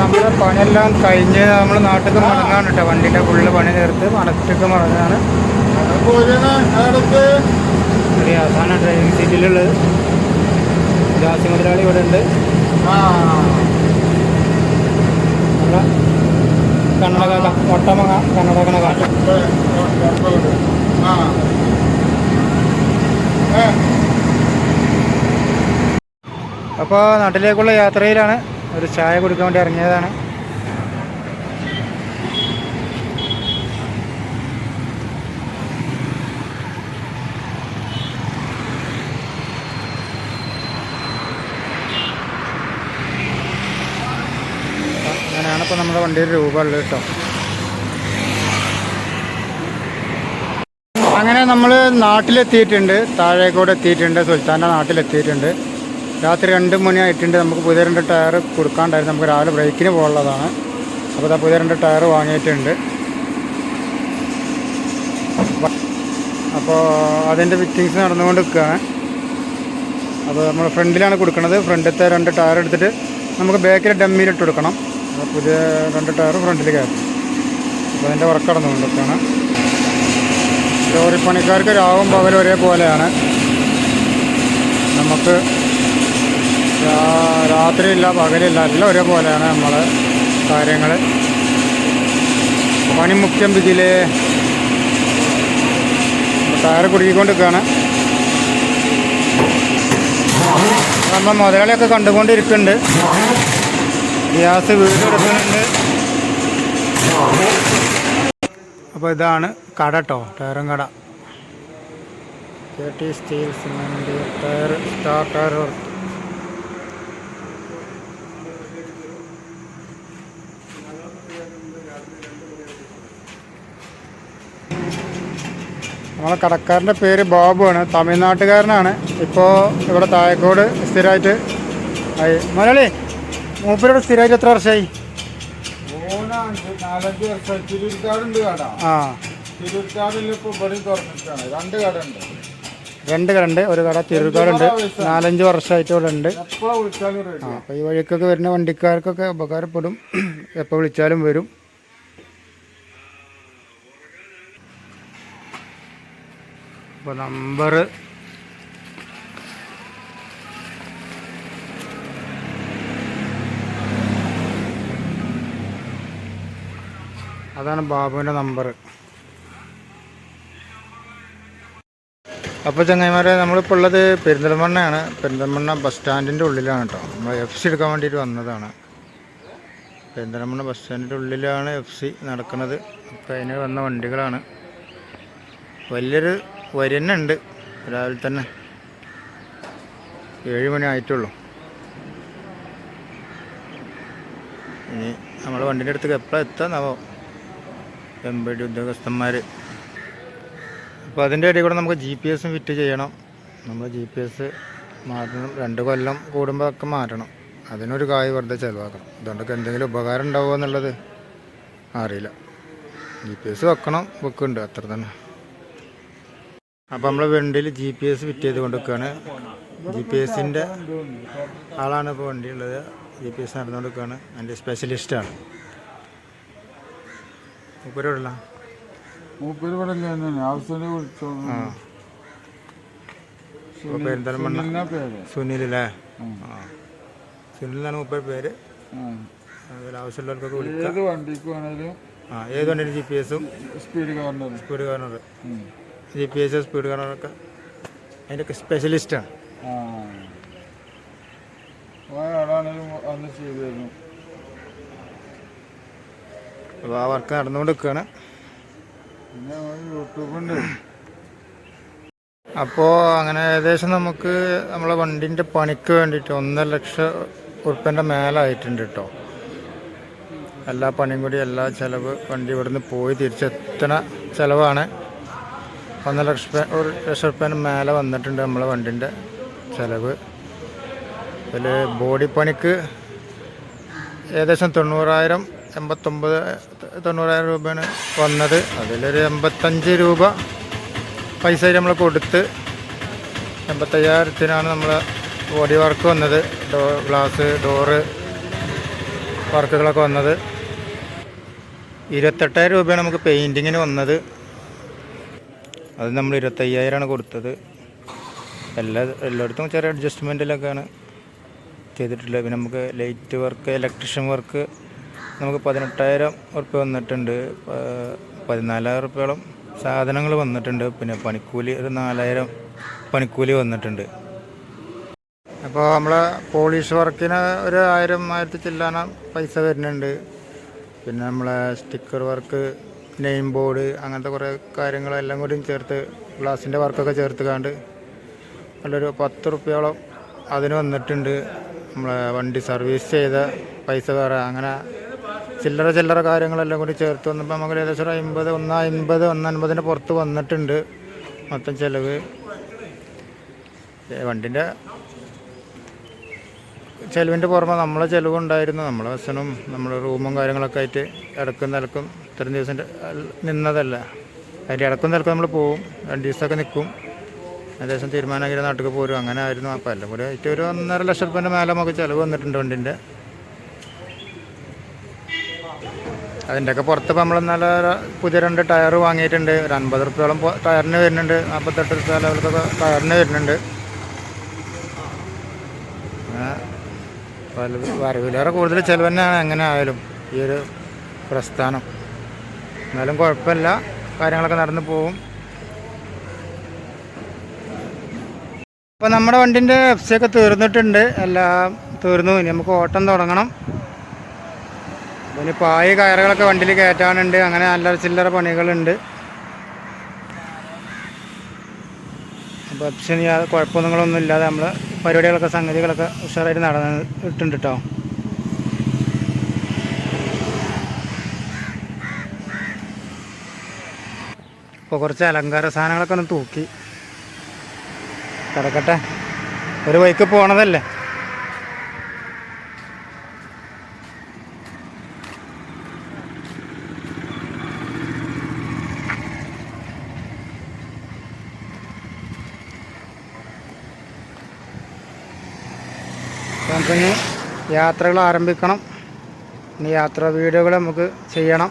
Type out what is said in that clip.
നമ്മുടെ പണിയെല്ലാം കഴിഞ്ഞ് നമ്മൾ നാട്ടിൽ മടങ്ങാണ് കേട്ടോ വണ്ടിന്റെ ഫുള്ള് പണി തീർത്ത് മടക്കൊക്കെ മടങ്ങാണ്. അവസാന ഡ്രൈവിംഗ് സീറ്റിലുള്ളത് ജാസി മുതലാളി ഇവിടെ ഉണ്ട്. നമ്മുടെ കണ്ണടക ഒട്ടമങ്ങ കണ്ണടകണ കാട്ടും. അപ്പോൾ നാട്ടിലേക്കുള്ള യാത്രയിലാണ്. ഒരു ചായ കുടിക്കാൻ വേണ്ടി ഇറങ്ങിയതാണ്. അങ്ങനെയാണ് ഇപ്പോൾ നമ്മുടെ വണ്ടിയുടെ രൂപ ഉള്ളത് കേട്ടോ. അങ്ങനെ നമ്മൾ നാട്ടിലെത്തിയിട്ടുണ്ട് താഴേക്കോട് എത്തിയിട്ടുണ്ട് സുൽത്താന്റെ നാട്ടിലെത്തിയിട്ടുണ്ട്. രാത്രി രണ്ട് മണിയായിട്ടുണ്ട് നമുക്ക് പുതിയ രണ്ട് ടയർ കൊടുക്കാണ്ടായിരുന്നു. നമുക്ക് രാവിലെ ബ്രേക്കിന് പോകാനുള്ളതാണ്. അപ്പോൾ ഇതാ പുതിയ രണ്ട് ടയർ വാങ്ങിയിട്ടുണ്ട്. അപ്പോൾ അതിന്റെ ഫിറ്റിങ്സ് നടന്നുകൊണ്ട് നിൽക്കുകയാണ് അപ്പോൾ നമ്മൾ ഫ്രണ്ടിലാണ് കൊടുക്കുന്നത്. ഫ്രണ്ടിലത്തെ രണ്ട് ടയർ എടുത്തിട്ട് നമുക്ക് ബാക്കിൽ ഡമ്മിയിലിട്ട് കൊടുക്കണം. അപ്പോൾ പുതിയ രണ്ട് ടയർ ഫ്രണ്ടിൽ കയറും അപ്പോൾ അതിന്റെ വർക്ക് നടന്നുകൊണ്ട് നിൽക്കുകയാണ് ലോറി പണിക്കാർക്ക് രാവും പകലും ഒരേപോലെയാണ്. നമുക്ക് രാത്രിയില്ല പകലില്ല എല്ലാം ഒരേപോലെയാണ് നമ്മൾ കാര്യങ്ങൾ പണി മുഖ്യം ഇതിലെ ടയർ കുടുക്കിക്കൊണ്ടിരിക്കുകയാണ് നമ്മൾ മുതലാളിയൊക്കെ കണ്ടുകൊണ്ടിരിക്കുന്നുണ്ട്. ഗ്യാസ് വീട് എടുക്കുന്നുണ്ട്. അപ്പോൾ ഇതാണ് കട കേട്ടോ ടയറും കട. K T steel cement tyre star tyre work നമ്മളെ കടക്കാരന്റെ പേര് ബാബുവാണ് തമിഴ്നാട്ടുകാരനാണ്. ഇപ്പോൾ ഇവിടെ തായക്കോട് സ്ഥിരമായിട്ട് ആയി. മലയാളി മൂപ്പരോട് സ്ഥിരമായിട്ട് എത്ര വർഷമായി ആ. രണ്ട് കട ഉണ്ട് ഒരു കട തിരുക്കാടുണ്ട് നാലഞ്ച് വർഷമായിട്ട് ഇവിടെ ഉണ്ട്. ആ അപ്പോൾ ഈ വഴിക്കൊക്കെ വരുന്ന വണ്ടിക്കാർക്കൊക്കെ ഉപകാരപ്പെടും. എപ്പോൾ വിളിച്ചാലും വരും. അപ്പോൾ നമ്പർ അതാണ് ബാബുവിന്റെ നമ്പർ അപ്പോൾ ചങ്ങായിമാരെ നമ്മളിപ്പോൾ ഉള്ളത് പെരിന്തൽമണ്ണയാണ്. പെരിന്തൽമണ്ണ ബസ് സ്റ്റാൻഡിന്റെ ഉള്ളിലാണ് കേട്ടോ. നമ്മൾ എഫ് സി എടുക്കാൻ വേണ്ടിയിട്ട് വന്നതാണ്. പെരിന്തൽമണ്ണ ബസ് സ്റ്റാൻഡിന്റെ ഉള്ളിലാണ് എഫ് സി നടക്കുന്നത്. അപ്പോൾ അതിന് വന്ന വണ്ടികളാണ്. വലിയൊരു വരി തന്നെ ഉണ്ട് രാവിലെ തന്നെ ഏഴ് മണി ആയിട്ടുള്ളൂ. ഇനി നമ്മൾ വണ്ടിന്റെ അടുത്തേക്ക് എപ്പോഴാണ് എത്താന്നാവോ? എമ്പടി ഉദ്യോഗസ്ഥന്മാർ അപ്പോൾ അതിന്റെ ഇടയിൽ കൂടെ നമുക്ക് ജി പി എസും ഫിറ്റ് ചെയ്യണം. നമ്മൾ ജി പി എസ് മാറ്റണം. രണ്ട് കൊല്ലം കൂടുമ്പോൾ ഒക്കെ മാറ്റണം. അതിനൊരു കായ് വെറുതെ ചിലവാക്കണം. അതുകൊണ്ടൊക്കെ എന്തെങ്കിലും ഉപകാരം ഉണ്ടാവുമോ എന്നുള്ളത് അറിയില്ല. ജി പി എസ് വെക്കണം വെക്കുന്നുണ്ട് അത്ര തന്നെ. അപ്പോൾ നമ്മൾ വണ്ടിയിൽ ജി പി എസ് ഫിറ്റ് ചെയ്ത് കൊണ്ടിരിക്കുകയാണ് ജി പി എസിന്റെ ആളാണ് ഇപ്പോൾ വണ്ടിയുള്ളത് ജി പി എസ് നടന്നുകൊണ്ടിരിക്കുകയാണ് അതിന്റെ സ്പെഷ്യലിസ്റ്റാണ് മൂപ്പര് ഇപ്പോൾ പെരിന്തൽമണ്ണ ഉം. ആ. സുനിൽ എന്നാണ് മുപ്പത് പേര്. ആവശ്യമുള്ളവർക്കൊക്കെ വിളിക്കാം. ഏത് വണ്ടിക്ക് വേണേലും ആ ഏത് വണ്ടിയുടെ ജി പി എസും speed governor speed governor G P S speed കാരണറൊക്കെ അതിന്റെയൊക്കെ സ്പെഷ്യലിസ്റ്റാണ് അപ്പോൾ ആ. വർക്ക് നടന്നുകൊണ്ട് നിൽക്കുകയാണ് യൂട്യൂബുണ്ട് അപ്പോൾ അങ്ങനെ ഏകദേശം നമുക്ക് നമ്മളെ വണ്ടിന്റെ പണിക്ക് വേണ്ടിയിട്ട് ഒന്നര ലക്ഷം ഉറുപ്പ്യന്റെ മേലായിട്ടുണ്ട് കേട്ടോ എല്ലാ പണിയും കൂടി എല്ലാ ചിലവ് വണ്ടി ഇവിടുന്ന് പോയി തിരിച്ചെത്തണ ചിലവാണ്. ഒന്നര ലക്ഷം ഒരു ലക്ഷം റുപ്യ മേലെ വന്നിട്ടുണ്ട് നമ്മളെ വണ്ടിന്റെ ചിലവ്. അതിൽ ബോഡി പണിക്ക് ഏകദേശം തൊണ്ണൂറായിരം എൺപത്തൊമ്പത് തൊണ്ണൂറായിരം രൂപയാണ് വന്നത്. അതിലൊരു എൺപത്തഞ്ച് രൂപ പൈസ നമ്മൾ കൊടുത്ത് എൺപത്തയ്യായിരത്തിനാണ് നമ്മൾ ബോഡി വർക്ക് വന്നത്. ഡോ ഗ്ലാസ് ഡോറ് വർക്കുകളൊക്കെ വന്നത്. ഇരുപത്തെട്ടായിരം രൂപയാണ് നമുക്ക് പെയിന്റിങ്ങിന് വന്നത്. അത് നമ്മൾ ഇരുപത്തയ്യായിരമാണ് കൊടുത്തത്. എല്ലാ എല്ലായിടത്തും ചെറിയ അഡ്ജസ്റ്റ്മെന്റിലൊക്കെയാണ് ചെയ്തിട്ടുള്ളത്. പിന്നെ നമുക്ക് ലൈറ്റ് വർക്ക് ഇലക്ട്രീഷ്യൻ വർക്ക് നമുക്ക് പതിനെട്ടായിരം ഉറുപ്പ്യ വന്നിട്ടുണ്ട്. പതിനാലായിരം ഉറുപ്പ്യോളം സാധനങ്ങൾ വന്നിട്ടുണ്ട്. പിന്നെ പണിക്കൂലി ഒരു നാലായിരം പണിക്കൂലി വന്നിട്ടുണ്ട്. അപ്പോൾ നമ്മളെ പോളിഷ് വർക്കിന് ഒരു ആയിരം ആയിരത്തി ചില്ലാന പൈസ വരുന്നുണ്ട്. പിന്നെ നമ്മളെ സ്റ്റിക്കർ വർക്ക് നെയിം ബോർഡ് അങ്ങനത്തെ കുറേ കാര്യങ്ങളെല്ലാം കൂടി ചേർത്ത് ഗ്ലാസിന്റെ വർക്കൊക്കെ ചേർത്ത് കാണ്ട് നല്ലൊരു പത്ത് റുപ്യോളം അതിന് വന്നിട്ടുണ്ട്. നമ്മളെ വണ്ടി സർവീസ് ചെയ്ത പൈസ വേറെ അങ്ങനെ ചില്ലറ ചില്ലറ കാര്യങ്ങളെല്ലാം കൂടി ചേർത്ത് വന്നപ്പോൾ നമുക്ക് ഏകദേശം ഒരു അമ്പത് ഒന്ന് അമ്പത് ഒന്ന് അൻപതിന് പുറത്ത് വന്നിട്ടുണ്ട് മൊത്തം ചിലവ്. വണ്ടിന്റെ ചെലവിന്റെ പുറമെ നമ്മളെ ചിലവുണ്ടായിരുന്നു. നമ്മളെ ബസ്സിനും നമ്മുടെ റൂമും കാര്യങ്ങളൊക്കെ ആയിട്ട് ഇടക്കും നിലക്കും ഇത്രയും ദിവസം നിന്നതല്ല. അതിന്റെ ഇടക്കും നിലക്കും നമ്മൾ പോവും. രണ്ട് ദിവസമൊക്കെ നിൽക്കും ഏകദേശം തീരുമാനമാക്കി നാട്ടിൽ പോരും. അങ്ങനെ ആയിരുന്നു. അപ്പം എല്ലാം കൂടി ആയിട്ട് ഒരു ഒന്നര ലക്ഷം റുപ്യന്റെ മേലെ നമുക്ക് ചിലവ് വന്നിട്ടുണ്ട് വണ്ടിന്റെ അതിന്റെയൊക്കെ പുറത്ത് നമ്മൾ നല്ല പുതിയ രണ്ട് ടയർ വാങ്ങിയിട്ടുണ്ട്. ഒരു അൻപത് റുപ്യോളം ടയറിന് വരുന്നുണ്ട്. നാൽപ്പത്തെട്ട് റുപ്യ ലെവലൊക്കെ ടയറിന് വരുന്നുണ്ട്. വരവിലേറെ കൂടുതൽ ചിലവ് തന്നെയാണ് എങ്ങനെ ആയാലും ഈ ഒരു പ്രസ്ഥാനം. എന്നാലും കുഴപ്പമില്ല. കാര്യങ്ങളൊക്കെ നടന്നു പോവും. അപ്പോൾ നമ്മുടെ വണ്ടിന്റെ എഫ് സി ഒക്കെ തീർന്നിട്ടുണ്ട്. എല്ലാം തീർന്നു. ഇനി നമുക്ക് ഓട്ടം തുടങ്ങണം. ഇനി പായ കയറുകളൊക്കെ വണ്ടിയിൽ കയറ്റാനുണ്ട്. അങ്ങനെ നല്ല ചില്ലറ പണികളുണ്ട്. അപ്പോൾ എഫ് സി കുഴപ്പമൊന്നുങ്ങളൊന്നും ഇല്ലാതെ നമ്മൾ പരിപാടികളൊക്കെ സംഗതികളൊക്കെ ഉഷാറായിട്ട് നടന്നിട്ടുണ്ട് കേട്ടോ കുറച്ച് അലങ്കാര സാധനങ്ങളൊക്കെ ഒന്ന് തൂക്കി. കിടക്കട്ടെ. ഒരു ബൈക്ക് പോണതല്ലേ? നമുക്കിനി യാത്രകൾ ആരംഭിക്കണം. ഇനി യാത്ര വീഡിയോകൾ നമുക്ക് ചെയ്യണം.